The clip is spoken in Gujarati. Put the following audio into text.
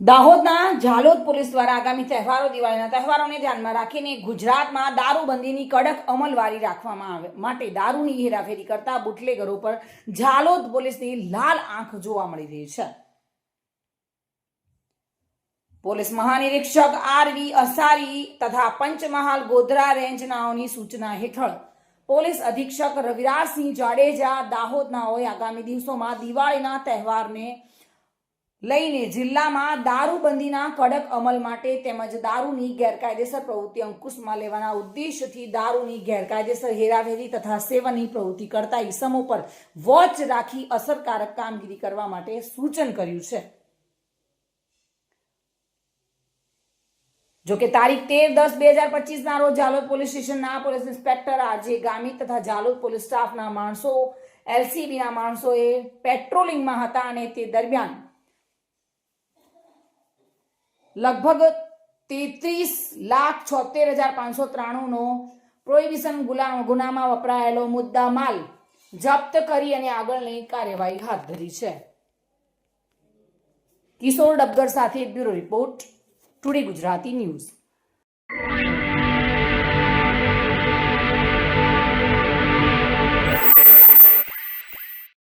દાહોદના ઝાલોદ પોલીસ દ્વારા આગામી તહેવારો દિવાળીના તહેવારોને ધ્યાનમાં રાખીને ગુજરાતમાં દારૂબંધીની કડક અમલવારી રાખવામાં આવે માટે દારૂની હેરાફેરી કરતા બુટલેગરો પર ઝાલોદ પોલીસની લાલ આંખ જોવા મળી રહી છે. પોલીસ મહાનિરીક્ષક આર વી અસારી તથા પંચમહાલ ગોધરા રેન્જનાઓની સૂચના હેઠળ પોલીસ અધિક્ષક રવિરાજસિંહ જાડેજા દાહોદનાઓએ આગામી દિવસોમાં દિવાળીના તહેવારને લઈને જિલ્લામાં દારૂબંધીના કડક અમલ માટે તેમજ દારૂની ગેરકાયદેસર પ્રવૃત્તિ અંકુશમાં લેવાના ઉદ્દેશથી દારૂની ગેરકાયદેસર હેરાફેરી તથા સેવનની પ્રવૃત્તિ કરતા ઈસમો પર વોચ રાખી અસરકારક કામગીરી કરવા માટે સૂચન કર્યું છે. જોકે તારીખ તેર દસ બે હજાર પચીસના રોજ ઝાલોદ પોલીસ સ્ટેશનના પોલીસ ઇન્સ્પેક્ટર આજે ગામિત તથા જાલોદ પોલીસ સ્ટાફના માણસો, એલસીબીના માણસોએ પેટ્રોલિંગમાં હતા અને તે દરમિયાન લગભગ તેત્રીસ લાખ છોતેર હજાર પાંચસો ત્રાણુંનો પ્રોહિબિશન ગુલામ ગુનામાં વપરાયેલો મુદ્દા માલ જપ્ત કરી અને આગળની કાર્યવાહી હાથ ધરી છે. કિશોર ડબગર સાથે bureau report, today Gujarati news.